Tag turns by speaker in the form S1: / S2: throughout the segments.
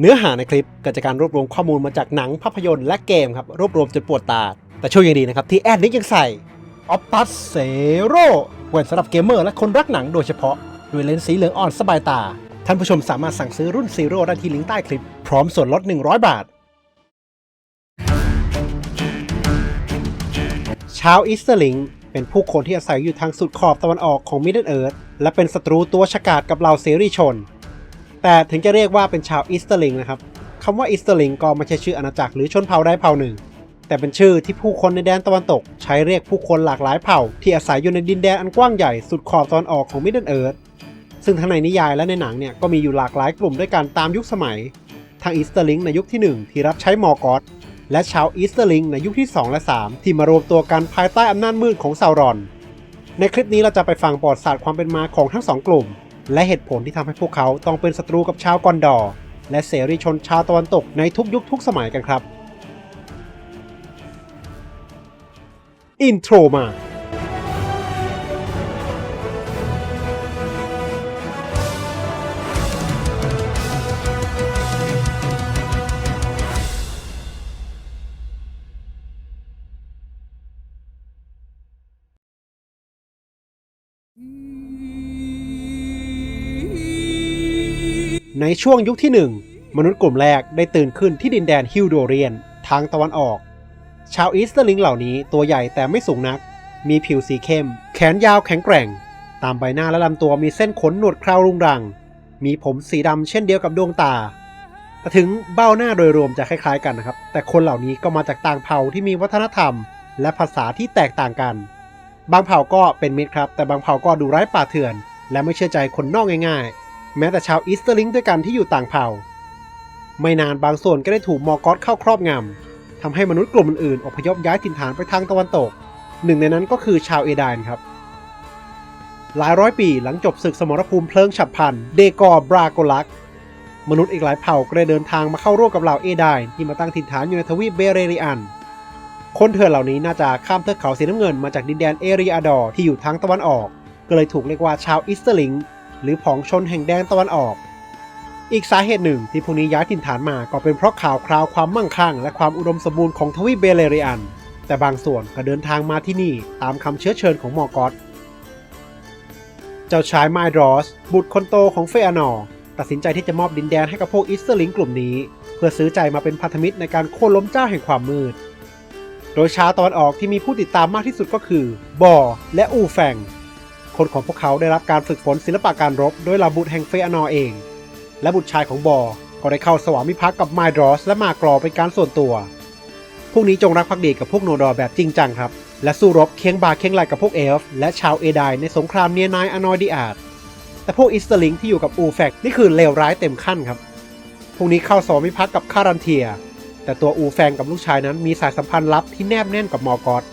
S1: เนื้อหาในคลิปเกิดจากการรวบรวมข้อมูลมาจากหนังภาพยนตร์และเกมครับ รวบรวมจนปวดตา แต่โชคยังดีนะครับ ที่แอดนี้ยังใส่ Optus Zero แว่นสำหรับเกมเมอร์และคนรักหนังโดยเฉพาะด้วยเลนส์สีเหลืองอ่อนสบายตา ท่านผู้ชมสามารถสั่งซื้อรุ่น Zero ได้ที่ลิงก์ใต้คลิป พร้อมส่วนลด 100 บาท ชาวอีสเตอร์ลิงเป็นผู้คนที่อาศัยอยู่ทางสุดขอบตะวันออกของมิดเดิลเอิร์ธและเป็นศัตรูตัวฉกาจกับเหล่าเสรีชน แต่ถึงจะเรียกว่าเป็นชาวอีสเตอร์ลิงนะครับคำว่าอีสเตอร์ลิงก็ไม่ใช่ชื่ออาณาจักรหรือชนเผ่าใดเผ่าหนึ่ง แต่เป็นชื่อที่ผู้คนในแดนตะวันตก ใช้เรียกผู้คนหลากหลายเผ่า ที่อาศัยอยู่ในดินแดนอันกว้างใหญ่สุดขอบตะวันออกของมิดเดิลเอิร์ธซึ่งทั้งในนิยายและในหนังเนี่ยก็มีอยู่หลากหลายกลุ่มด้วยกันตามยุคสมัย ทางอีสเตอร์ลิงในยุคที่หนึ่งที่รับใช้มอร์กอสและชาวอีสเตอร์ลิงในยุคที่ 2 และ 3 ที่มารวมตัวกันภายใต้อำนาจมืดของซาวรอน ในคลิปนี้เราจะไปฟังประวัติศาสตร์ความเป็นมาของทั้งสองกลุ่ม และเหตุผลที่ทำให้พวกเขาต้องเป็นศัตรูกับชาวกอนดอร์และเสรีชนชาวตะวันตกในทุกยุคทุกสมัยกันครับ อินโทรมา ในช่วงยุคที่ 1 มนุษย์กลุ่มแรกได้ตื่นขึ้นที่ดินแดนฮิลโดเรียน ทางตะวันออก ชาวอีสเตอร์ลิงเหล่านี้ตัวใหญ่แต่ไม่สูงนัก มีผิวสีเข้ม แขนยาวแข็งแกร่ง ตามใบหน้าและลำตัวมีเส้นขนหนวดเครารุงรัง มีผมสีดำเช่นเดียวกับดวงตา แต่ถึงเบ้าหน้าโดยรวมจะคล้ายๆกันนะครับ แต่คนเหล่านี้ก็มาจากต่างเผ่าที่มีวัฒนธรรม และภาษาที่แตกต่างกัน บางเผ่าก็เป็นมิตรครับ แต่บางเผ่าก็ดูไร้ป่าเถื่อน และไม่เชื่อใจคนนอกง่าย ๆ แม้แต่ชาวอีสเตอร์ลิงด้วยกันที่อยู่ต่างเผ่า ไม่นานบางส่วนก็ได้ถูกมอร์กอสเข้าครอบงำทำให้มนุษย์กลุ่มอื่นๆอพยพย้ายถิ่นฐานไปทางตะวันตก หนึ่งในนั้นก็คือชาวเอไดนครับ หลายร้อยปีหลังจบศึกสมรภูมิเพลิงฉับพลันเดกอร์บราโกลักมนุษย์อีกหลายเผ่าก็ได้เดินทางมาเข้าร่วมกับเหล่าเอไดนที่มาตั้งถิ่นฐานอยู่ในทวีปเบเรริอัน คนเถื่อนเหล่านี้น่าจะข้ามเทือกเขาสีน้ำเงินมาจากดินแดนเอริอาดอร์ที่อยู่ทางตะวันออก ก็เลยถูกเรียกว่าชาวอิสเตอร์ลิง หรือผองชนแห่งแดนตะวันออก อีกสาเหตุหนึ่งที่พวกนี้ย้ายถิ่นฐานมาก็เป็นเพราะข่าวคราวความมั่งคั่ง และความอุดมสมบูรณ์ของทวีปเบเลเรียน แต่บางส่วนก็เดินทางมาที่นี่ตามคำเชื้อเชิญของมอร์กอสเจ้าชายไมดรอส บุตรคนโตของเฟอนอร์ตัดสินใจที่จะมอบดินแดนให้กับพวกอิสเตอร์ลิงกลุ่มนี้ เพื่อซื้อใจมาเป็นพันธมิตรในการโค่นล้มเจ้าแห่งความมืด โดยชาวตะวันออกที่มีผู้ติดตามมากที่สุดก็คือ บอ และอูแฟง คนของพวกเขาได้รับการฝึกฝนศิลปะการรบโดยลาบุตรแห่งเฟอนอเอง และบุตรชายของบอ ก็ได้เข้าสวามิภักดิ์กับไมดรอส และมากรอเป็นการส่วนตัว พวกนี้จงรักภักดีกับพวกโนดอร์แบบจริงจังครับ และสู้รบเคียงบ่าเคียงไหลกับพวกเอลฟ์และชาวเอไดในสงครามเนียนายอนอยดิอาดแต่พวกอิสเตอร์ลิงที่อยู่กับอูแฟกนี่คือเลวร้ายเต็มขั้นครับ พวกนี้เข้าสวามิภักดิ์กับคารันเทีย แต่ตัวอูแฟงกับลูกชายนั้นมีสายสัมพันธ์ลับที่แนบแน่นกับมอร์กอส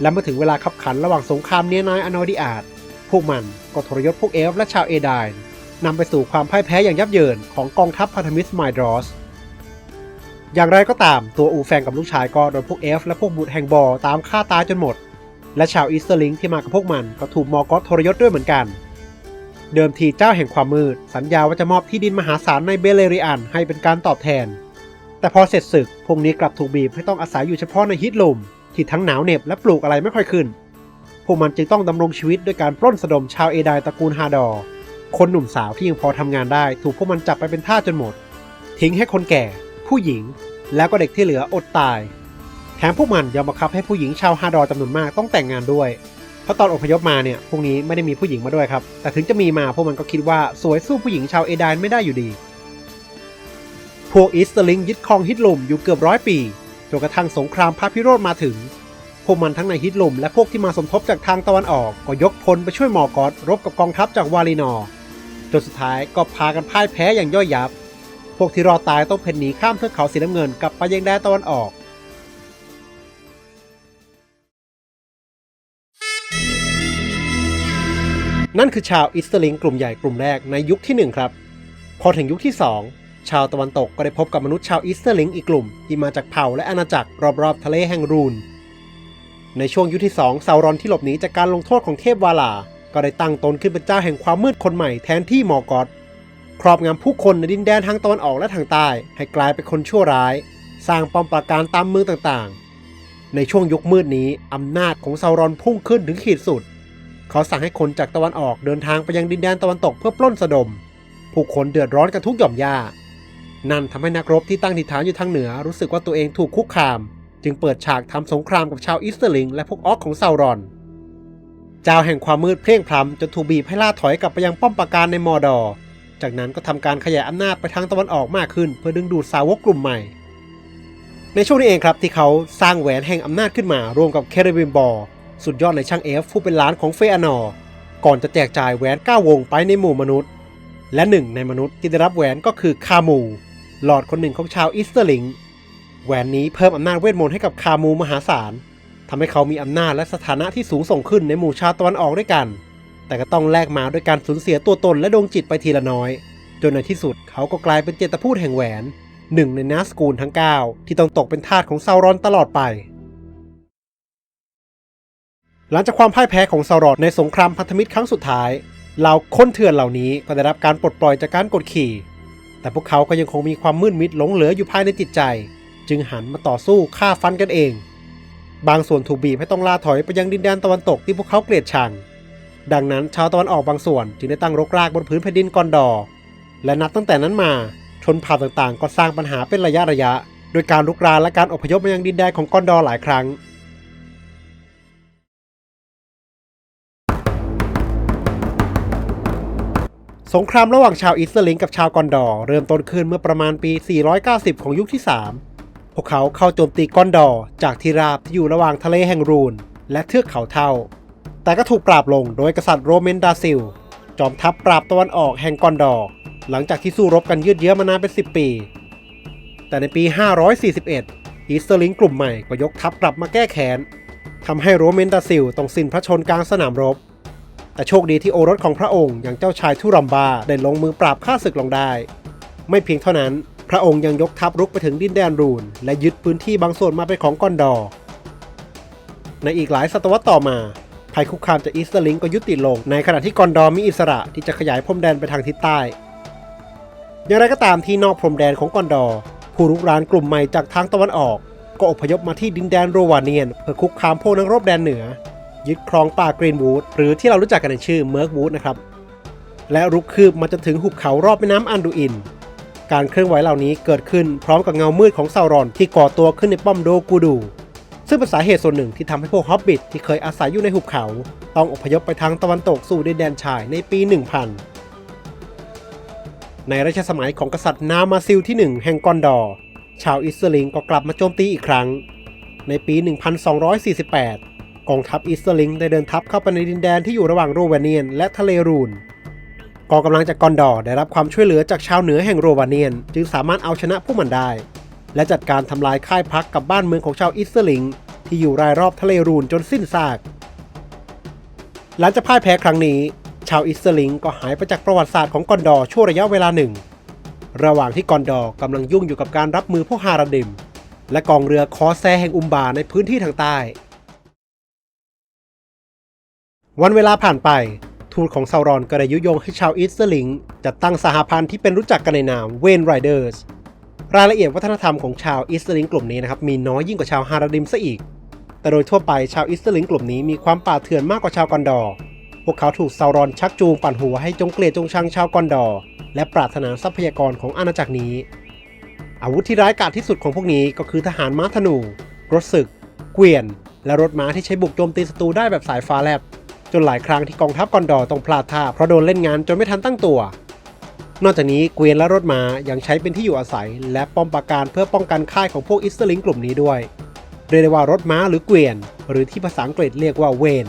S1: และเมื่อถึงเวลาขับขันระหว่างสงครามเนียนายอนอยดิอาด พวกมันก็ทรยศพวกเอลฟ์และชาวเอไดนนำไปสู่ความพ่ายแพ้อย่างยับเยินของกองทัพพันธมิตรไมดรอส อย่างไรก็ตามตัวอูแฟงกับลูกชายก็โดนพวกเอฟและพวกบุตรแห่งบอตามฆ่าตายจนหมด และชาวอีสเตอร์ลิงที่มากับพวกมันก็ถูกมอร์กอสทรยศด้วยเหมือนกัน เดิมทีเจ้าแห่งความมืด สัญญาว่าจะมอบที่ดินมหาศาลในเบเลริอันให้เป็นการตอบแทน แต่พอเสร็จศึกพวกนี้กลับถูกบีบให้ต้องอาศัยอยู่เฉพาะในฮิตลมที่ทั้งหนาวเหน็บและปลูกอะไรไม่ค่อยขึ้น พวกมันจึงต้องดำรงชีวิตด้วยการปล้นสะดมชาวเอไดตระกูลฮาดอร์คนหนุ่มสาวที่ยังพอทำงานได้ ถูกพวกมันจับไปเป็นทาสจนหมด ทิ้งให้คนแก่ ผู้หญิง แล้วก็เด็กที่เหลืออดตาย แถมพวกมันยังบังคับให้ผู้หญิงชาวฮาดอร์จำนวนมากต้องแต่งงานด้วย เพราะตอนอพยพมาเนี่ยพวกนี้ไม่ได้มีผู้หญิงมาด้วยครับ แต่ถึงจะมีมาพวกมันก็คิดว่าสวยสู้ผู้หญิงชาวเอไดนไม่ได้อยู่ดี พวกอีสเตอร์ลิงยึดครองฮิตลุมอยู่เกือบร้อยปีจนกระทั่งสงครามพระพิโรธมาถึง พวกมันทั้งในฮิตลุมและพวกที่มาสมทบจากทางตะวันออกก็ยกพลไปช่วยหมอกอสรบกับกองทัพจากวาลีนอร์จนสุดท้ายก็พากันพ่ายแพ้อย่างย่อยยับ พวกที่รอตายต้องเพ่นหนีข้ามเทือกเขาสีน้ำเงินกลับไปยังแดนตะวันออกนั่นคือชาวอิสเตอร์ลิงกลุ่มใหญ่กลุ่มแรกในยุคที่ 1 ครับ พอถึงยุคที่ 2 ชาวตะวันตกก็ได้พบกับมนุษย์ชาวอิสเตอร์ลิงอีกกลุ่ม ที่มาจากเผ่าและอาณาจักรรอบๆทะเลแห่งรูน ในช่วงยุคที่ 2 ซาวรอนที่หลบหนีจากการลงโทษของเทพวาลา ก็ได้ตั้งตนขึ้นเป็นเจ้าแห่งความมืดคนใหม่แทนที่มอร์กอสครอบงำผู้คนในดินแดนทางตะวันออกและทางใต้ ให้กลายเป็นคนชั่วร้าย สร้างปอมปราการตามเมืองต่างๆ ในช่วงยุคมืดนี้อำนาจของซารอนพุ่งขึ้นถึงขีดสุด เขาสั่งให้คนจากตะวันออกเดินทางไปยังดินแดนตะวันตกเพื่อปล้นสะดม ผู้คนเดือดร้อนกันทุกหย่อมย่านั่นทำให้นักรบที่ตั้งถิ่นฐานอยู่ทางเหนือรู้สึกว่าตัวเองถูกคุกคาม จึงเปิดฉากทำสงครามกับชาวอิสเตอร์ลิงและพวกออกของซารอน เจ้าแห่งความมืดเพลียงพล้ำจนถูกบีบให้ล่าถอยกลับไปยังป้อมปราการในมอร์ดอจากนั้นก็ทำการขยายอำนาจไปทางตะวันออกมากขึ้น เพื่อดึงดูดสาวกกลุ่มใหม่ ในช่วงนี้เองครับที่เขาสร้างแหวนแห่งอำนาจขึ้นมา ร่วมกับเคเรบิมบอร์สุดยอดในช่างเอฟผู้เป็นล้านของเฟอานอร์ก่อนจะแจกจ่ายแหวน 9 วงไปในหมู่มนุษย์ และหนึ่งในมนุษย์ที่ได้รับแหวนก็คือคามู หลอดคนหนึ่งของชาวอิสเตอร์ลิง แหวนนี้เพิ่มอำนาจเวทมนต์ให้กับคามูมหาศาลทำให้เขามีอำนาจและสถานะที่สูงส่งขึ้นในหมู่ชาวตะวันออกด้วยกัน แต่ก็ต้องแลกมาด้วยการสูญเสียตัวตนและดวงจิตไปทีละน้อย จนในที่สุดเขาก็กลายเป็นเจตพูดแห่งแหวน หนึ่งในนาสกูลทั้ง 9 ที่ต้องตกเป็นทาสของซาวรอนตลอดไป หลังจากความพ่ายแพ้ของซาวรอนในสงครามพันธมิตรครั้งสุดท้ายเหล่าคนเถื่อนเหล่านี้ก็ได้รับการปลดปล่อยจากการกดขี่ แต่พวกเขาก็ยังคงมีความมืดมิดหลงเหลืออยู่ภายในจิตใจ จึงหันมาต่อสู้ฆ่าฟันกันเอง บางส่วนถูกบีบให้ต้องล่าถอยไปยังดินแดนตะวันตกที่พวกเขาเกลียดชัง ดังนั้นชาวตะวันออกบางส่วนจึงได้ตั้งรกรากบนพื้นแผ่นดินกอนดอร์และนับตั้งแต่นั้นมาชนเผ่าต่างๆ ก็สร้างปัญหาเป็นระยะระยะ โดยการลุกรานและการอพยพมายังดินแดนของกอนดอร์หลายครั้งสงครามระหว่างชาวอิสราเอลกับชาวกอนดอร์เริ่มต้นขึ้นเมื่อประมาณปี 490 ของยุคที่3 พวกเขาเข้าโจมตีกอนดอร์จากที่ราบที่อยู่ระหว่างทะเลแห่งรูน และเทือกเขาเท่า แต่ก็ถูกปราบลงโดยกษัตริย์โรเมนดาซิล จอมทัพปราบตะวันออกแห่งกอนดอร์หลังจากที่สู้รบกันยืดเยื้อมานานเป็น 10 ปี แต่ในปี 541อิสราเอลกลุ่มใหม่ก็ยกทัพกลับมาแก้แค้นทำให้โรเมนดาซิลต้องสิ้นพระชนกลางสนามรบ แต่โชคดีที่โอรสของพระองค์อย่างเจ้าชายทุรัมบาได้ลงมือปราบข้าศึกลงได้ ไม่เพียงเท่านั้น พระองค์ยังยกทัพรุกไปถึงดินแดนรูน และยึดพื้นที่บางส่วนมาเป็นของกอนดอร์ในอีกหลายศตวรรษต่อมาภัยคุกคามจากอิสเตราเอลก็ยุติลง ในขณะที่กอนดอร์มีอิสระที่จะขยายพรมแดนไปทางทิศใต้ อย่างไรก็ตามที่นอกพรมแดนของกอนดอร์ผู้รุกรานกลุ่มใหม่จากทางตะวันออก ก็อพยพมาที่ดินแดนโรวาเนียน เพื่อคุกคามพวกนักรบแดนเหนือ ยึดครองป่ากรีนวูดหรือที่เรารู้จักกันในชื่อเมิร์กวูดนะครับและรุกคืบมาจนถึงหุบเขารอบแม่น้ำอันดูอิน การเคลื่อนไหวเหล่านี้เกิดขึ้นพร้อมกับเงามืดของซารอนที่ก่อตัวขึ้นในป้อมโดกูดู ซึ่งเป็นสาเหตุส่วนหนึ่งที่ทำให้พวกฮอบบิทที่เคยอาศัยอยู่ในหุบเขา ต้องอพยพไปทางตะวันตกสู่ดินแดนชายในปี 1000 ในรัชสมัยของกษัตริย์นามาซิลที่ 1 แห่งกอนดอร์ชาวอิสราเอลก็กลับมาโจมตีอีกครั้ง ในปี 1248 กองทัพอิสราเอลได้เดินทัพเข้าไปในดินแดนที่อยู่ระหว่างโรเวเนียนและทะเลรูน กองกำลังจากกอนดอร์ได้รับความช่วยเหลือจากชาวเหนือแห่งโรวาเนียน จึงสามารถเอาชนะพวกมันได้ และจัดการทำลายค่ายพักกับบ้านเมืองของชาวอิสราเอลที่อยู่รายรอบทะเลรูนจนสิ้นซาก หลังจากพ่ายแพ้ครั้งนี้ ชาวอิสราเอลก็หายไปจากประวัติศาสตร์ของกอนดอร์ชั่วระยะเวลาหนึ่ง ระหว่างที่กอนดอร์กำลังยุ่งอยู่กับการรับมือพวกฮาราดิม และกองเรือคอแซแห่งอุมบาในพื้นที่ทางใต้ วันเวลาผ่านไป ทูตของซารอนก็ได้ยุยงให้ชาวอิสราเอลจัดตั้งสหพันธ์ที่เป็นรู้จักกันในนามเวนไรเดอร์สรายละเอียดวัฒนธรรมของชาวอิสราเอลกลุ่มนี้นะครับมีน้อยยิ่งกว่าชาวฮาราดิมซะอีก แต่โดยทั่วไปชาวอิสราเอลกลุ่มนี้มีความป่าเถื่อนมากกว่าชาวกอนดอร์พวกเขาถูกซารอนชักจูงปั่นหัวให้จงเกลียดจงชังชาวกอนดอร์และปรารถนาทรัพยากรของอาณาจักรนี้ อาวุธที่ร้ายกาจที่สุดของพวกนี้ก็คือทหารม้าธนู รถศึก เกวียน และรถม้าที่ใช้บุกโจมตีศัตรูได้แบบสายฟ้าแลบ จนหลายครั้งที่กองทัพกอนดอร์ต้องพลาดท่าเพราะโดนเล่นงานจนไม่ทันตั้งตัว นอกจากนี้เกวียนและรถม้ายังใช้เป็นที่อยู่อาศัย และป้อมปราการเพื่อป้องกันค่ายของพวกอิสราเอลกลุ่มนี้ด้วยเรียกได้ว่ารถม้าหรือเกวียน หรือที่ภาษาอังกฤษเรียกว่าเวน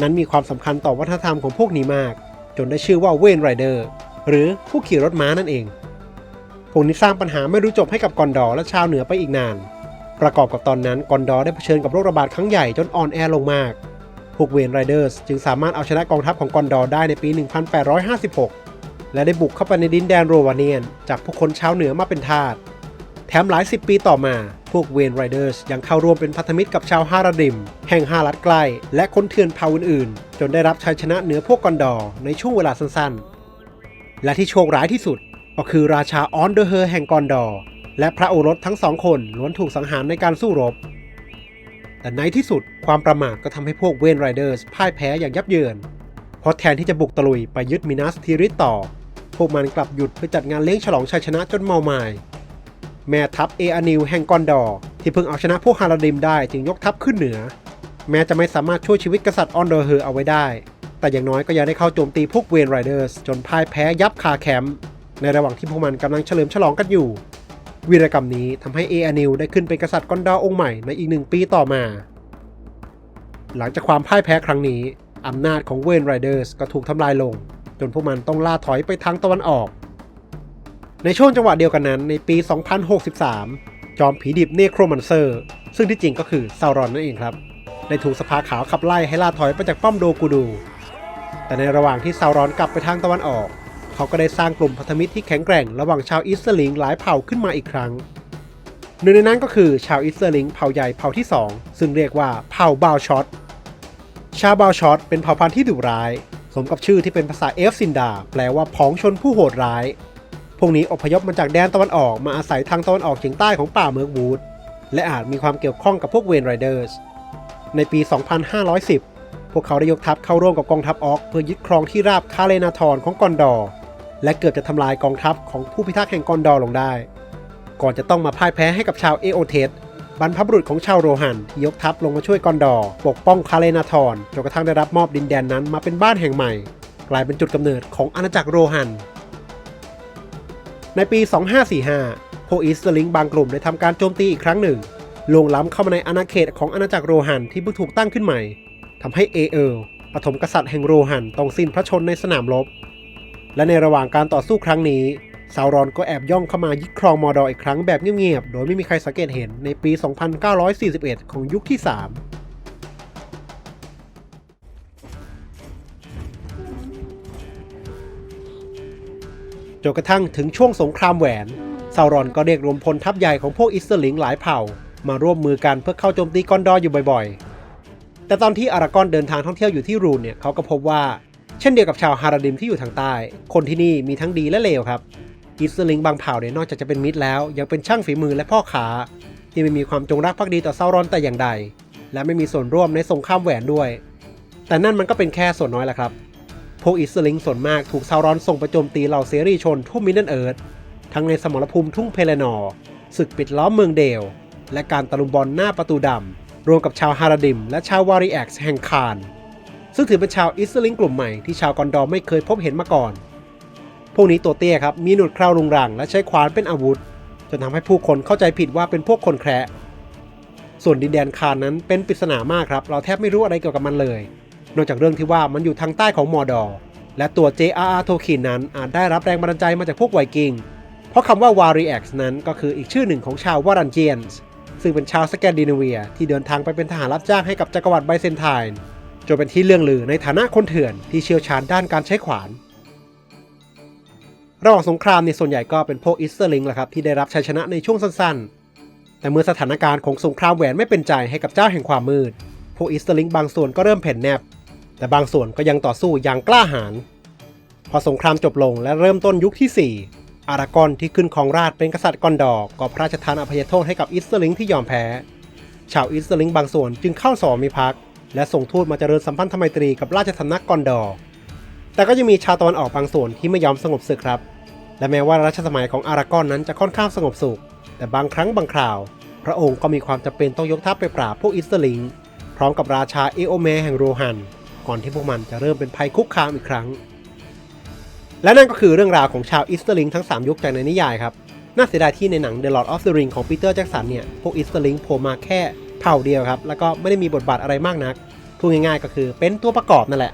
S1: นั้นมีความสำคัญต่อวัฒนธรรมของพวกนี้มาก จนได้ชื่อว่าเวนไรเดอร์หรือผู้ขี่รถม้านั่นเอง พวกนี้สร้างปัญหาไม่รู้จบให้กับกอนดอร์และชาวเหนือไปอีกนาน ประกอบกับตอนนั้นกอนดอร์ได้เผชิญกับโรคระบาดครั้งใหญ่จนอ่อนแอลงมาก วกเวนไรเดอร์สจึงสามารถเอาชนะกองทัพของกอนดอร์ได้ในปี 1856 และได้บุกเข้าไปในดินแดนโรวาเนียน จากผู้คนชาวเหนือมาเป็นทาส แถมหลายสิบปีต่อมา พวกเวนไรเดอร์สยังเข้าร่วมเป็นพันธมิตรกับชาวฮาราดิม แห่งฮารัดใกล้ และคนเถื่อนเผ่าอื่นๆ จนได้รับชัยชนะเหนือพวกกอนดอร์ในช่วงเวลาสั้นๆ และที่โชคร้ายที่สุดก็คือราชาออนเดอร์เฮอร์แห่งกอนดอร์และพระโอรสทั้งสองคนล้วนถูกสังหารในการสู้รบ แต่ในที่สุดความประมาทก็ทำให้พวกเวนไรเดอร์สพ่ายแพ้อย่างยับเยิน เพราะแทนที่จะบุกตะลุยไปยึดมินัสทีริสต่อ พวกมันกลับหยุดเพื่อจัดงานเลี้ยงฉลองชัยชนะจนเมาไมา้แม่ทัพเออานิลแห่งกอนดอร์ที่เพิ่งเอาชนะพวกฮาราดิมได้จึงยกทัพขึ้นเหนือ แม้จะไม่สามารถช่วยชีวิตกษัตริย์ออนเดอร์เฮอร์เอาไว้ได้ แต่อย่างน้อยก็ยังได้เข้าโจมตีพวกเวนไรเดอร์สจนพ่ายแพ้ยับคาแคมป์ในระหว่างที่พวกมันกำลังเฉลิมฉลองกันอยู่ วีรกรรมนี้ทำให้เออานิลได้ขึ้นเป็นกษัตริย์กอนดอร์องค์ใหม่ในอีกหนึ่งปีต่อมา หลังจากความพ่ายแพ้ครั้งนี้อำนาจของเวนไรเดอร์สก็ถูกทำลายลง จนพวกมันต้องล่าถอยไปทางตะวันออก ในช่วงจังหวะเดียวกันนั้นในปี 2063 จอมผีดิบเนโครมันเซอร์ ซึ่งที่จริงก็คือซารอนนั่นเองครับ ได้ถูกสภาขาวขับไล่ให้ล่าถอยไปจากป้อมโดกูดู แต่ในระหว่างที่ซารอนกลับไปทางตะวันออก เขาก็ได้สร้างกลุ่มพันธมิตรที่แข็งแกร่งระหว่างชาวอิสราเอลหลายเผ่าขึ้นมาอีกครั้ง หนึ่งในนั้นก็คือชาวอิสราเอลเผ่าใหญ่เผ่าที่ 2 ซึ่งเรียกว่าเผ่าบาวช็อต ชาวบาวช็อตเป็นเผ่าพันธุ์ที่ดุร้าย สมกับชื่อที่เป็นภาษาเอฟซินดา แปลว่าผองชนผู้โหดร้าย พวกนี้อพยพมาจากแดนตะวันออกมาอาศัยทางตะวันออกเฉียงใต้ของป่าเมืองวูด และอาจมีความเกี่ยวข้องกับพวกเวนไรเดอร์ส ในปี 2510 พวกเขาได้ยกทัพเข้าร่วมกับกองทัพออกเพื่อยึดครองที่ราบคาเลนาทอนของกอนดอร์ และเกือบจะทำลายกองทัพของผู้พิทักษ์แห่งกอนดอร์ลงได้ ก่อนจะต้องมาพ่ายแพ้ให้กับชาวเอโอเทสบรรพบุรุษของชาวโรฮันที่ยกทัพลงมาช่วยกอนดอร์ปกป้องคาเลนาทอนจนกระทั่งได้รับมอบดินแดนนั้นมาเป็นบ้านแห่งใหม่ กลายเป็นจุดกำเนิดของอาณาจักรโรฮัน ในปี 2545 พวกอิสลิงบางกลุ่มได้ทำการโจมตีอีกครั้งหนึ่งลงล้ำเข้ามาในอาณาเขตของอาณาจักรโรฮันที่เพิ่งถูกตั้งขึ้นใหม่ทำให้เอเอลปฐมกษัตริย์แห่งโรฮันต้องสิ้นพระชนในสนามรบ และในระหว่างการต่อสู้ครั้งนี้ซาวรอนก็แอบย่องเข้ามายึดครองมอร์ดออีกครั้งแบบเงียบๆ โดยไม่มีใครสังเกตเห็นในปี 2941 ของยุคที่ 3 จนกระทั่งถึงช่วงสงครามแหวนซาวรอนก็เรียกรวมพลทัพใหญ่ของพวกอิสราเอลหลายเผ่า มาร่วมมือกันเพื่อเข้าโจมตีกอนดอร์อยู่บ่อยๆ แต่ตอนที่อารากอนเดินทางท่องเที่ยวอยู่ที่รูนเนี่ยเขาก็พบว่า เช่นเดียวกับชาวฮาราดิมที่อยู่ทางใต้ คนที่นี่มีทั้งดีและเลวครับอิสลิงบางเผ่าเนี่ยนอกจากจะเป็นมิตรแล้ว ยังเป็นช่างฝีมือและพ่อค้าที่ไม่มีความจงรักภักดีต่อซารอนแต่อย่างใด และไม่มีส่วนร่วมในสงครามแหวนด้วย แต่นั่นมันก็เป็นแค่ส่วนน้อยแหละครับ พวกอิสลิงส่วนมากถูกซารอนส่งไปโจมตีเหล่าเสรีชนทั่วมิดเดิลเอิร์ธทั้งในสมรภูมิทุ่งเพลนอร์ศึกปิดล้อมเมืองเดล และการตะลุมบอลหน้าประตูดำรวมกับชาวฮาราดิม และชาววาริแอกซ์แห่งคาน ซึ่งถือเป็นชาวอิสลิงกลุ่มใหม่ที่ชาวกอนดอร์ไม่เคยพบเห็นมาก่อน พวกนี้ตัวเตี้ยครับมีหนวดเคราลุงรังและใช้ขวานเป็นอาวุธ จนทำให้ผู้คนเข้าใจผิดว่าเป็นพวกคนแคระส่วนดินแดนคานนั้นเป็นปริศนามากครับ เราแทบไม่รู้อะไรเกี่ยวกับมันเลย นอกจากเรื่องที่ว่ามันอยู่ทางใต้ของมอร์ดอร์และตัว J.R.R. Tolkien นั้นอาจได้รับแรงบันดาลใจมาจากพวกไวกิง เพราะคำว่า Warriors นั้นก็คืออีกชื่อหนึ่งของชาววารันเจียนส์ซึ่งเป็นชาวสแกนดิเนเวีย ที่เดินทางไปเป็นทหารรับจ้างให้กับจักรวรรดิไบเซนไทน์ จนเป็นที่เรื่องลือในฐานะคนเถื่อนที่เชี่ยวชาญด้านการใช้ขวาน ระหว่างสงครามในส่วนใหญ่ก็เป็นพวกอิสเซอราเอลแหละครับที่ได้รับชัยชนะในช่วงสั้นๆ แต่เมื่อสถานการณ์ของสงครามแหวนไม่เป็นใจให้กับเจ้าแห่งความมืด พวกอิสเซอราเอลบางส่วนก็เริ่มเพ่นแนบ แต่บางส่วนก็ยังต่อสู้อย่างกล้าหาญ พอสงครามจบลงและเริ่มต้นยุคที่ 4 อารากอนที่ขึ้นครองราชเป็นกษัตริย์กอนดอร์ก็พระราชทานอภัยโทษให้กับอิสเซอราเอลที่ยอมแพ้ ชาวอิสเซอราเอลบางส่วนจึงเข้าสอมิภัก และส่งทูตมาเจริญสัมพันธไมตรีกับราชสำนักกอนดอร์แต่ก็ยังมีชาวตะวันออกบางส่วนที่ไม่ยอมสงบศึกครับ และแม้ว่ารัชสมัยของอารากอนนั้นจะค่อนข้างสงบสุข แต่บางครั้งบางคราว พระองค์ก็มีความจำเป็นต้องยกทัพไปปราบพวกอิสราเอลพร้อมกับราชาเอโอเมแห่งโรฮัน ก่อนที่พวกมันจะเริ่มเป็นภัยคุกคามอีกครั้ง และนั่นก็คือเรื่องราวของชาวอิสราเอลทั้ง 3 ยุคจากในนิยายครับ น่าเสียดายที่ในหนัง The Lord of the Ring ของปีเตอร์แจ็กสันเนี่ย พวกอิสราเอลโผล่มาแค่ เผ่าเดียวครับ แล้วก็ไม่ได้มีบทบาทอะไรมากนักพูดง่ายๆก็คือเป็นตัวประกอบนั่นแหละ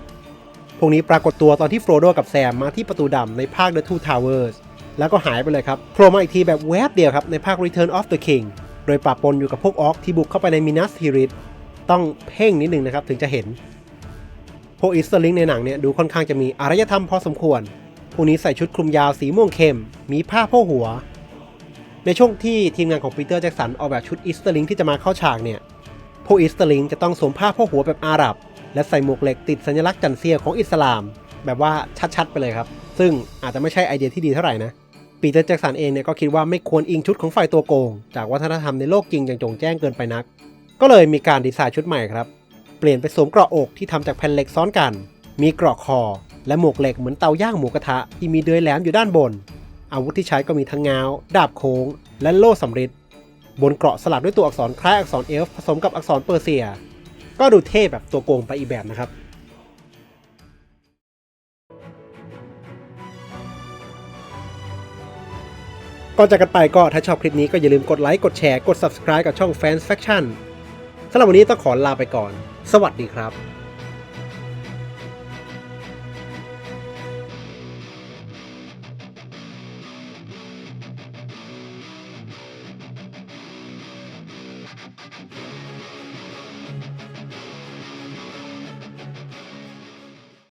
S1: พวกนี้ปรากฏตัวตอนที่โฟรโดกับแซมมาที่ประตูดำในภาค The Two Towers แล้วก็หายไปเลยครับโผล่มาอีกทีแบบแวบเดียวครับในภาค Return of the King โดยปะปนอยู่กับพวกออกที่บุกเข้าไปในมินัสทีริสต้องเพ่งนิดนึงนะครับถึงจะเห็น พวกอิสลิงในหนังเนี่ยดูค่อนข้างจะมีอารยธรรมพอสมควร พวกนี้ใส่ชุดคลุมยาวสีม่วงเข้ม มีผ้าโพกหัว ในช่วงที่ทีมงานของปีเตอร์แจ็กสันออกแบบชุดอิสต์ลิงที่จะมาเข้าฉากเนี่ย พวกอิสต์ลิงจะต้องสวมผ้าโพกหัวแบบอาหรับ และใส่หมวกเหล็กติดสัญลักษณ์จันเซียของอิสลาม แบบว่าชัดๆ ไปเลยครับ ซึ่งอาจจะไม่ใช่ไอเดียที่ดีเท่าไหร่นะ ปีเตอร์แจ็กสันเองเนี่ยก็คิดว่าไม่ควรอิงชุดของฝ่ายตัวโกง จากวัฒนธรรมในโลกจริงอย่างจงแจ้งเกินไปนัก ก็เลยมีการดีไซน์ชุดใหม่ครับ เปลี่ยนไปสวมเกราะอกที่ทำจากแผ่นเหล็กซ้อนกัน มีเกราะคอ และหมวกเหล็กเหมือนเตาย่างหมูกระทะที่มีเดือยแหลมอยู่ด้านบน อาวุธที่ใช้ก็มีทั้งงาว ดาบโค้ง และโล่สำริดบนเกราะสลักด้วยตัวอักษรคล้ายอักษรเอลฟ์ผสมกับอักษรเปอร์เซีย ก็ดูเท่แบบตัวโกงไปอีกแบบนะครับก่อนจากกันไปก็ถ้าชอบคลิปนี้ก็อย่าลืมกดไลค์ กดแชร์ กด subscribe กับช่อง Fans Faction สำหรับวันนี้ต้องขอลาไปก่อน สวัสดีครับ